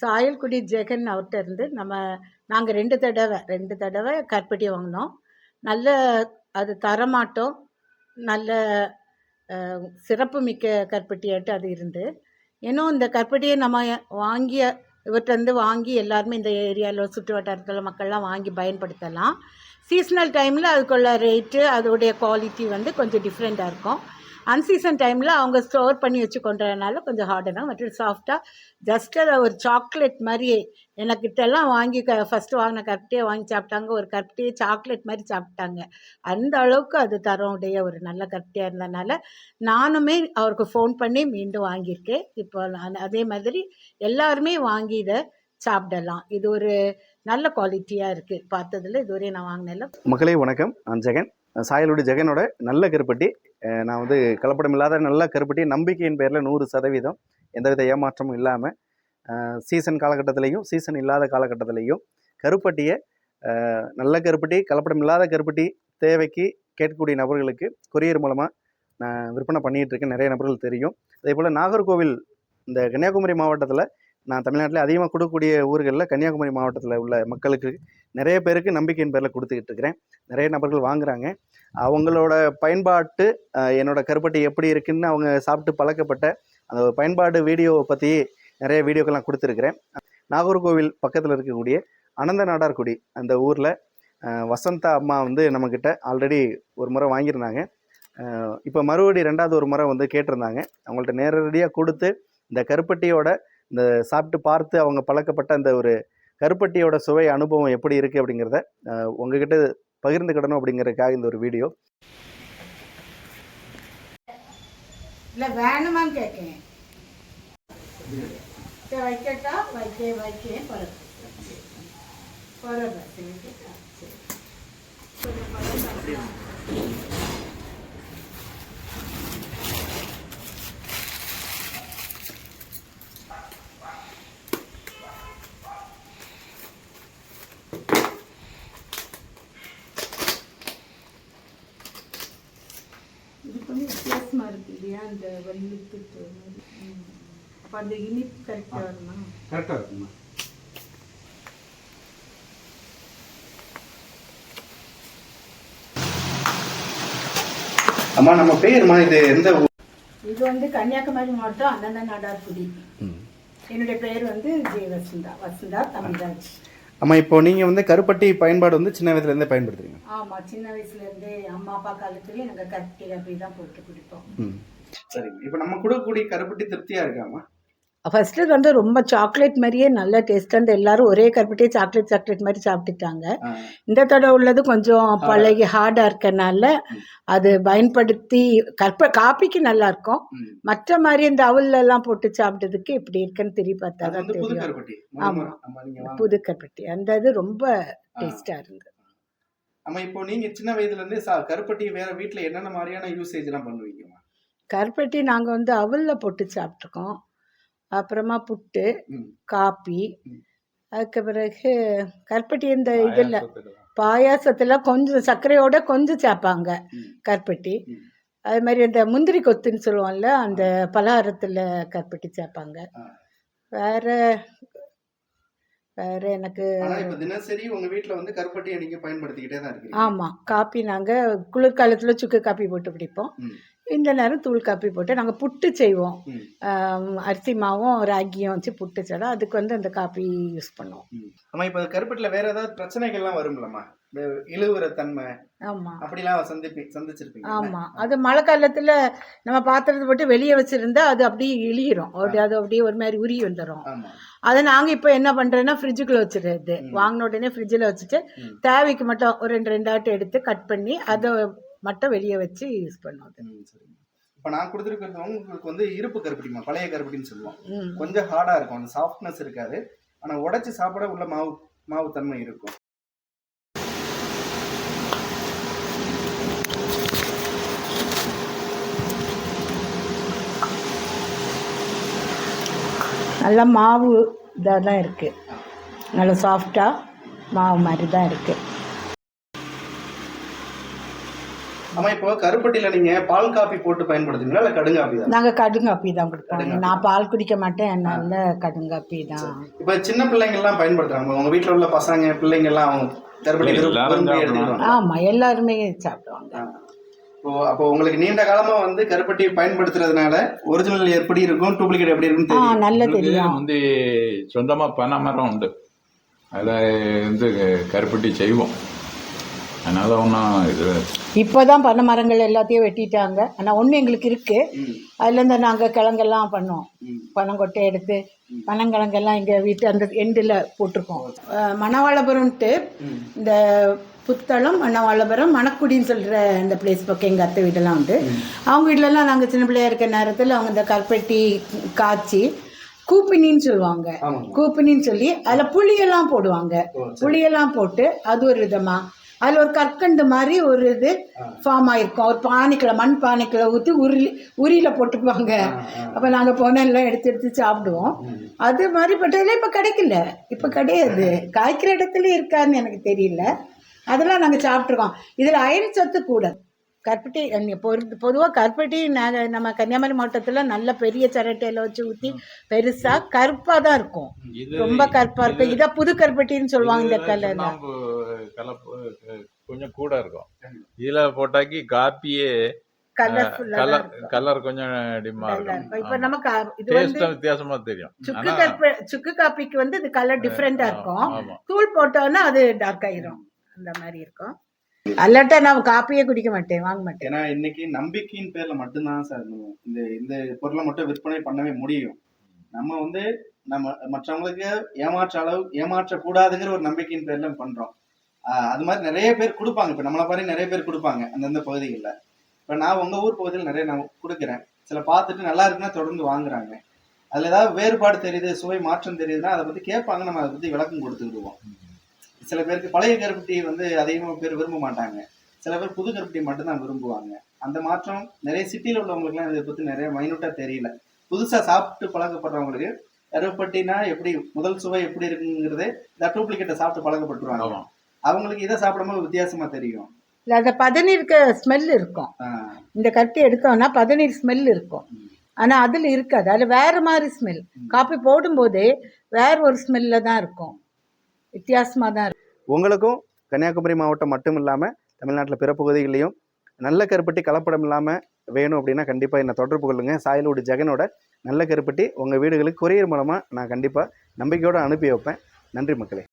சாயல்குடி ஜெகன் அவர்கிட்ட இருந்து நம்ம நாங்கள் ரெண்டு தடவை ரெண்டு தடவை கற்பட்டி வாங்கினோம். நல்ல அது தரமாட்டோம். நல்ல சிறப்பு மிக்க கற்பட்டியாட்டு அது இருந்து. இன்னும் இந்த கற்பட்டியை நம்ம வாங்கிய இவர்கிட்டருந்து வாங்கி எல்லாருமே இந்த ஏரியாவில் சுற்று வட்டாரத்தில் மக்கள்லாம் வாங்கி பயன்படுத்தலாம். சீஸ்னல் டைமில் அதுக்குள்ள ரேட்டு அதோடைய குவாலிட்டி வந்து கொஞ்சம் டிஃப்ரெண்ட்டாக இருக்கும். அன்சீசன் டைமில் அவங்க ஸ்டோர் பண்ணி வச்சு கொஞ்சம் ஹார்டனாக மற்றும் சாஃப்டாக ஜஸ்ட் அதை ஒரு சாக்லேட் மாதிரியே எனக்கிட்டெல்லாம் வாங்கி க ஃபஸ்ட்டு வாங்கின கருப்பட்டியை வாங்கி சாப்பிட்டாங்க. ஒரு கரெக்டே சாக்லேட் மாதிரி சாப்பிட்டாங்க. அந்த அளவுக்கு அது தரோடைய ஒரு நல்ல கரெக்டாக இருந்ததுனால நானுமே அவருக்கு ஃபோன் பண்ணி மீண்டும் வாங்கியிருக்கேன். இப்போ நான் அதே மாதிரி எல்லாருமே வாங்கி இதை சாப்பிடலாம். இது ஒரு நல்ல குவாலிட்டியாக இருக்குது பார்த்ததுல இதுவரையும் நான் வாங்கினேன் மகளே வணக்கம். நான் ஜெகன். சாயலுடைய ஜெகனோட நல்ல கருப்பட்டி. நான் வந்து கலப்படம் இல்லாத நல்ல கருப்பட்டி. நம்பிக்கையின் பேரில் நூறு சதவீதம் எந்தவித ஏமாற்றமும் இல்லாமல் சீசன் காலகட்டத்திலையும் சீசன் இல்லாத காலகட்டத்திலையும் கருப்பட்டியை நல்ல கருப்பட்டி கலப்படம் இல்லாத கருப்பட்டி தேவைக்கு கேட்கக்கூடிய நபர்களுக்கு கொரியர் மூலமாக நான் விற்பனை பண்ணிகிட்டு இருக்கேன். நிறைய நபர்கள் தெரியும். அதே போல் நாகர்கோவில் இந்த கன்னியாகுமரி மாவட்டத்தில் நான் தமிழ்நாட்டில் அதிகமாக கொடுக்கக்கூடிய ஊர்களில் கன்னியாகுமரி மாவட்டத்தில் உள்ள மக்களுக்கு நிறைய பேருக்கு நம்பிக்கையின் பேரில் கொடுத்துக்கிட்டு இருக்கிறேன். நிறைய நபர்கள் வாங்குறாங்க. அவங்களோட பயன்பாட்டு என்னோட கருப்பட்டி எப்படி இருக்குன்னு அவங்க சாப்பிட்டு பழக்கப்பட்ட அந்த பயன்பாடு வீடியோவை பற்றி நிறைய வீடியோக்கெல்லாம் கொடுத்துருக்குறேன். நாகர்கோவில் பக்கத்தில் இருக்கக்கூடிய அனந்த நாடார்குடி அந்த ஊரில் வசந்தா அம்மா வந்து நம்மக்கிட்ட ஆல்ரெடி ஒரு முறை வாங்கியிருந்தாங்க. இப்போ மறுபடி ரெண்டாவது ஒரு முறை வந்து கேட்டிருந்தாங்க. அவங்கள்ட்ட நேரடியாக கொடுத்து இந்த கருப்பட்டியோட இந்த சாப்பிட்டு பார்த்து அவங்க பழக்கப்பட்ட அந்த ஒரு கருப்பட்டியோட சுவை அனுபவம் எப்படி இருக்குது அப்படிங்கிறத உங்ககிட்ட பகிர்ந்துக்கிடணும் அப்படிங்கிறதுக்காக இந்த ஒரு வீடியோ. இல்லை வேணுமான்னு கேட்கேன் வைக்கட்டா? வைக்க வைக்க பரவாயில்ல வைக்கட்டா? சரி கொஞ்சம் பரவாயில்ல. இது கொஞ்சம் இல்லையா அந்த வலியுறுத்துட்டு அப்போ அந்த இனிப்பு கரெக்டாக வரணும் கரெக்டாக இருக்குமா? அம்மா நம்ம பேருமா? இது எந்த இது வந்து கன்னியாகுமரி மாவட்டம் அனந்த நாடார்குடி என்னுடைய பேர் வந்து ஜெய வசந்தா. வசந்தா தமிழ்ராஜ். அம்மா இப்போ நீங்கள் வந்து கருப்பட்டி பயன்பாடு வந்து சின்ன வயதுலேருந்தே பயன்படுத்துறீங்க. ஆமா சின்ன வயசுல இருந்தே அம்மா அப்பா காலத்துலயே நாங்க கட்டி அப்படி தான் போட்டு குடிப்போம் சரிங்க இப்போ நம்ம கொடுக்கக்கூடிய கருப்பட்டி திருப்தியாக இருக்காமா ஃபர்ஸ்ட் வந்து ரொம்ப சாக்லேட் மாதிரியே நல்ல டேஸ்ட் அந்த எல்லாரும் ஒரே கருப்பட்டியே சாக்லேட் சாக்லேட் மாதிரி சாப்பிட்டுட்டாங்க. இந்த தடவை உள்ளது கொஞ்சம் பழகி ஹார்டா இருக்கனால அது பயன்படுத்தி கற்ப காப்பிக்கு நல்லா இருக்கும். மற்ற மாதிரி இந்த அவல்ல எல்லாம் போட்டு சாப்பிட்டதுக்கு இப்படி இருக்குன்னு தெரிய பார்த்தா தான் தெரியும். கருப்பட்டி. ஆமா. ஆமா நீங்க வாங்க. புது கருப்பட்டி. அந்த இது ரொம்ப டேஸ்டா இருந்தது. ஆமா இப்போ நீங்க சின்ன வயதுல இருந்தே சா கருப்பட்டி வேற வீட்ல என்னென்ன மாதிரியான யூசேஜ் எல்லாம் பண்ணுவீங்கம்மா? கருப்பட்டி நாங்க வந்து அவல்ல போட்டு சாப்பிட்ருக்கோம் அப்புறமா புட்டு. காப்பி. அதுக்கு பிறகு கருப்பட்டி இந்த இதில் பாயாசத்துல கொஞ்சம் சர்க்கரையோட கொஞ்சம் சேர்ப்பாங்க. கருப்பட்டி. அது மாதிரி இந்த முந்திரி கொத்துன்னு சொல்லுவோம்ல அந்த பலகாரத்துல கருப்பட்டி சேர்ப்பாங்க. வேற வேற எனக்கு தினசரி உங்க வீட்ல வந்து கருப்பட்டியை நீங்க பயன்படுத்திக்கிட்டே தான் இருக்கீங்க ஆமா காப்பி நாங்க குளிர்காலத்துல சுக்கு காப்பி போட்டு குடிப்போம் ம். இந்த நேரம் தூள் காப்பி போட்டு நாங்க புட்டு செய்வோம். அரிசி மாவும் ராகியும் வச்சு புட்டு செய்வோம் அதுக்கு வந்து அந்த காப்பி யூஸ் பண்ணுவோம். ஆமா இப்ப கருப்பட்டில வேற ஏதாவது பிரச்சனைகள்லாம் வரும்லம்மா? இழுவுற தன்மை. ஆமா. அப்படிலாம் சந்திப்பி சந்திச்சிருப்பீங்க ஆமா. அது மழை காலத்துல நம்ம பாத்திரத்தை போட்டு வெளியே வச்சிருந்தா அது அப்படியே இழியிரும். அது அப்படியே ஒரு மாதிரி உருகி வந்துடும் அதை நாங்க இப்போ என்ன பண்றோம்னா ஃப்ரிட்ஜுக்குள்ள வச்சிடுறது. வாங்கின உடனே ஃப்ரிட்ஜில் வச்சுட்டு. தேவைக்கு மட்டும் ஒரு ரெண்டு ரெண்டாட்டு எடுத்து கட் பண்ணி அதை மட்டும் வெளியே வச்சு யூஸ் பண்ணுவோம் இப்ப நான் கொடுத்துருக்கிறது உங்களுக்கு வந்து இருப்பு கருப்பட்டிமா பழைய கருப்பட்டின்னு சொல்லுவோம். கொஞ்சம் ஹார்டா இருக்கும். அந்த சாஃப்ட்னஸ் இருக்காது. ஆனா உடைச்சு சாப்பிட உள்ள மாவு மாவு தன்மை இருக்கும். நல்லா மாவு இதாக தான் இருக்கு. நல்லா சாஃப்டா மாவு மாதிரி தான் இருக்கு. ஆமா இப்போ கருப்பட்டியில நீங்க பால் காப்பி போட்டு பயன்படுத்துவீங்களா? இல்ல கடுங்காப்பி தான்? நாங்கள் கடுங்காப்பி தான் கொடுப்போம். நான் பால் குடிக்க மாட்டேன். அதனால கடுங்காப்பி தான். இப்ப சின்ன பிள்ளைங்க எல்லாம் பயன்படுத்துறாங்க. உங்க வீட்ல உள்ள பசங்க பிள்ளைங்க எல்லாம் கருப்பட்டி விரும்பி எல்லாரும் சாப்பிடுவாங்க. இப்போ அப்போ உங்களுக்கு நீண்ட காலமா வந்து கருப்பட்டி பயன்படுத்துறதுனால ஒரிஜினல் எப்படி இருக்கும் டூப்ளிகேட் எப்படி இருக்கும்னு ஆ தெரியும். நல்ல தெரியும். முந்தி சொந்தமா பனை மரம் உண்டு. அதில் வந்து கருப்பட்டி செய்வோம். அதனால ஒன்றும் இது இப்போ தான் பனை மரங்கள் எல்லாத்தையும் வெட்டிட்டாங்க. ஆனால் ஒன்று எங்களுக்கு இருக்குது. அதுலேருந்து நாங்கள் கிழங்கெல்லாம் பண்ணோம். பனங்கொட்டை எடுத்து பனங்கிழங்கெல்லாம் எங்கள் வீட்டு அந்த எண்டில் போட்டிருக்கோம். மணவாளபுரம்ட்டு. இந்த புத்தளம் மணவாளபுரம் மணக்குடின்னு சொல்கிற இந்த பிளேஸ் பக்கம் எங்கள் அத்தை வீடெல்லாம் உண்டு. அவங்க வீட்டிலலாம் நாங்கள் சின்ன பிள்ளையா இருக்க நேரத்தில் அவங்க இந்த கருப்பட்டி காய்ச்சி கூப்பினின்னு சொல்லுவாங்க. கூப்பினின்னு சொல்லி அதில் புளியெல்லாம் போடுவாங்க. புளியெல்லாம் போட்டு அது ஒரு விதமாக அதில் ஒரு கற்கண்டு மாதிரி ஒரு இது ஃபார்ம் ஆயிருக்கும். ஒரு பானைக்குள்ள மண் பானைக்குள்ள ஊற்றி உருளி உரியில் போட்டுப்பாங்க. அப்போ நாங்கள் போனால் எல்லாம் எடுத்து எடுத்து சாப்பிடுவோம். அது மாதிரி பட்டதெல்லாம் இப்போ கிடைக்கல. இப்போ கிடையாது. காய்க்கிற இடத்துல இருக்கான்னு எனக்கு தெரியல. அதெல்லாம் நாங்கள் சாப்பிட்ருக்கோம் இதில் அயன் சத்து கூட. கற்பட்டி பொது பொதுவாக கற்பட்டி நாங்கள் நம்ம கன்னியாகுமரி மாவட்டத்தில் நல்ல பெரிய சரட்டையில் வச்சு ஊற்றி பெருசாக கருப்பாக தான் இருக்கும். ரொம்ப கருப்பாக இருக்கும். இதை புது கருப்பட்டின்னு சொல்லுவாங்க இந்த கலரில் கொஞ்சம் கூட இருக்கும். இதுல போட்டாக்கி காப்பியே கலர் கலர் கொஞ்சம் இப்போ நமக்கு இது வந்து வித்தியாசமா தெரியும். சுக்கு கற்ப சுக்கு காப்பிக்கு வந்து இது கலர் டிஃப்ரெண்டா இருக்கும். தூள் போட்டோன்னா அது டார்க் ஆயிரும். அந்த மாதிரி இருக்கும். அல்லட்ட நான் காப்பியே குடிக்க மாட்டேன் வாங்க மாட்டேன். ஏன்னா இன்னைக்கு நம்பிக்கையின் பேர்ல மட்டும்தான் சார் இந்த இந்த பொருளை மட்டும் விற்பனை பண்ணவே முடியும். நம்ம வந்து நம்ம மற்றவங்களுக்கு ஏமாற்ற அளவு ஏமாற்ற கூடாதுங்கிற ஒரு நம்பிக்கையின் பேர்ல பண்றோம். ஆஹ் அது மாதிரி நிறைய பேர் கொடுப்பாங்க. இப்ப நம்மளை மாதிரி நிறைய பேர் கொடுப்பாங்க அந்தந்த பகுதிகளில். இப்ப நான் உங்க ஊர் பகுதியில் நிறைய நான் கொடுக்குறேன். சில பார்த்துட்டு நல்லா இருக்குன்னா தொடர்ந்து வாங்குறாங்க. அதுல ஏதாவது வேறுபாடு தெரியுது சுவை மாற்றம் தெரியுதுன்னா அதை பத்தி கேட்பாங்க நம்ம அதை பத்தி விளக்கம் கொடுத்துக்கிடுவோம். சில பேருக்கு பழைய கருப்பட்டி வந்து அதிகமாக பேர் விரும்ப மாட்டாங்க. சில பேர் புது கருப்பட்டி மட்டும்தான் விரும்புவாங்க. அந்த மாற்றம் நிறைய சிட்டியில் உள்ளவங்களுக்குலாம் இதை பற்றி நிறைய மைனூட்டாக தெரியல. புதுசாக சாப்பிட்டு பழக்கப்படுறவங்களுக்கு கருப்பட்டினா எப்படி முதல் சுவை எப்படி இருக்குங்கிறதே இந்த டூப்ளிகேட்டை சாப்பிட்டு பழக்கப்பட்டுருவாங்க. அவங்களுக்கு இதை சாப்பிடும்போது வித்தியாசமா தெரியும். இல்ல அந்த பதநீருக்கு ஸ்மெல் இருக்கும். இந்த கட்டி எடுத்தோம்னா பதநீர் ஸ்மெல் இருக்கும். ஆனா அதுல இருக்காது. அதுல வேற மாதிரி ஸ்மெல் காப்பி போடும்போதே வேற ஒரு ஸ்மெல்ல தான் இருக்கும். வித்தியாசமா தான் இருக்கும் உங்களுக்கும் கன்னியாகுமரி மாவட்டம் மட்டும் இல்லாமல் தமிழ்நாட்டில் பிற பகுதிகளையும் நல்ல கருப்பட்டி கலப்படம் இல்லாமல் வேணும் அப்படின்னா கண்டிப்பாக என்னை தொடர்பு கொள்ளுங்கள் சாயலோடு ஜெகனோட நல்ல கருப்பட்டி உங்கள் வீடுகளுக்கு கொரியர் மூலமாக நான் கண்டிப்பாக நம்பிக்கையோடு அனுப்பி வைப்பேன். நன்றி மக்களே.